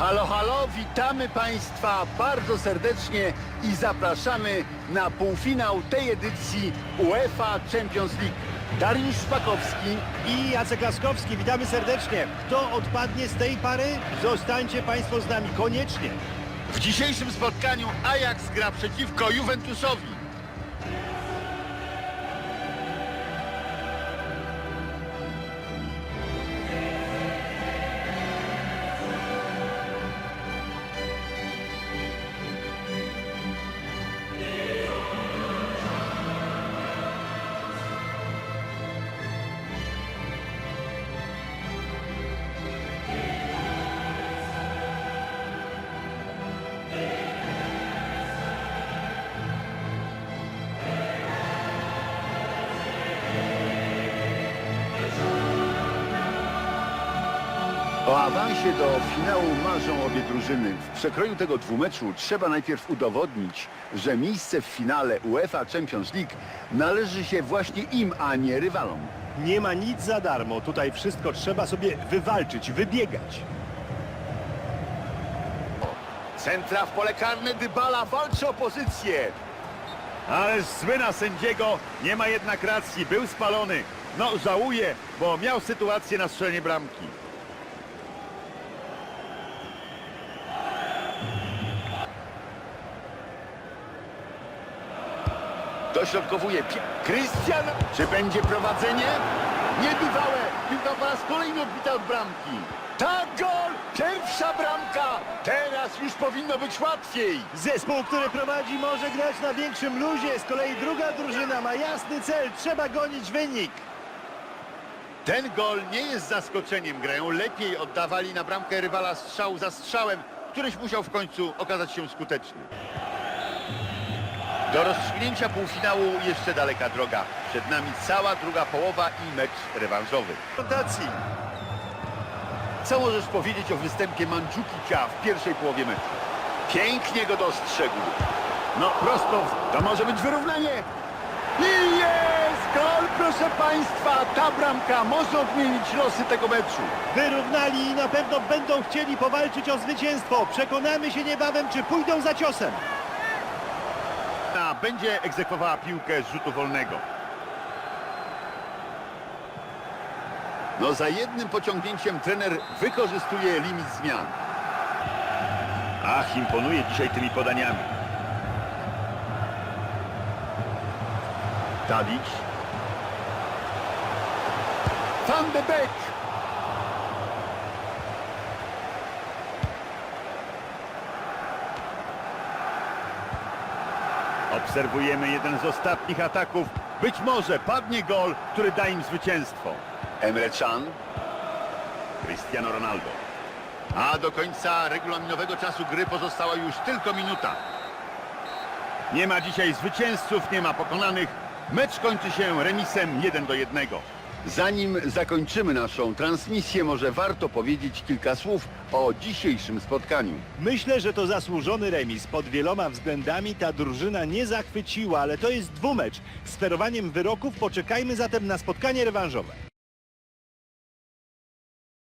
Halo, halo, witamy Państwa bardzo serdecznie i zapraszamy na półfinał tej edycji UEFA Champions League. Dariusz Szpakowski, I Jacek Laskowski, witamy serdecznie. Kto odpadnie z tej pary? Zostańcie Państwo z nami koniecznie. w dzisiejszym spotkaniu Ajax gra przeciwko Juventusowi. O awansie do finału marzą obie drużyny. W przekroju tego dwumeczu trzeba najpierw udowodnić, że miejsce w finale UEFA Champions League należy się właśnie im, a nie rywalom. Nie ma nic za darmo. Tutaj wszystko trzeba sobie wywalczyć, wybiegać. Centra w pole karne, Dybala walczy o pozycję. Ale zły na sędziego, nie ma jednak racji, był spalony. No żałuję, bo miał sytuację na strzelenie bramki. Dośrodkowuje Krystian. Czy będzie prowadzenie? Niebywałe. Piłka po raz kolejny odbita od bramki. Tak, gol! Pierwsza bramka! Teraz już powinno być łatwiej. Zespół, który prowadzi, może grać na większym luzie. Z kolei druga drużyna ma jasny cel. Trzeba gonić wynik. Ten gol nie jest zaskoczeniem. Grają lepiej, oddawali na bramkę rywala strzał za strzałem, któryś musiał w końcu okazać się skuteczny. Do rozstrzygnięcia półfinału jeszcze daleka droga. Przed nami cała druga połowa i mecz rewanżowy. Rotacji. Co możesz powiedzieć o występie Mandzukicia w pierwszej połowie meczu? Pięknie go dostrzegł. No prosto, to może być wyrównanie. I jest gol, proszę Państwa. Ta bramka może odmienić losy tego meczu. Wyrównali i na pewno będą chcieli powalczyć o zwycięstwo. Przekonamy się niebawem, czy pójdą za ciosem. Będzie egzekwowała piłkę z rzutu wolnego. No za jednym pociągnięciem trener wykorzystuje limit zmian. Ach, imponuje dzisiaj tymi podaniami. Tadić. Van de Beek. Obserwujemy jeden z ostatnich ataków. Być może padnie gol, który da im zwycięstwo. Emre Can. Cristiano Ronaldo. A do końca regulaminowego czasu gry pozostała już tylko minuta. Nie ma dzisiaj zwycięzców, nie ma pokonanych. Mecz kończy się remisem 1 do 1. Zanim zakończymy naszą transmisję, może warto powiedzieć kilka słów o dzisiejszym spotkaniu. Myślę, że to zasłużony remis. Pod wieloma względami ta drużyna nie zachwyciła, ale to jest dwumecz. Z wyroków poczekajmy zatem na spotkanie rewanżowe.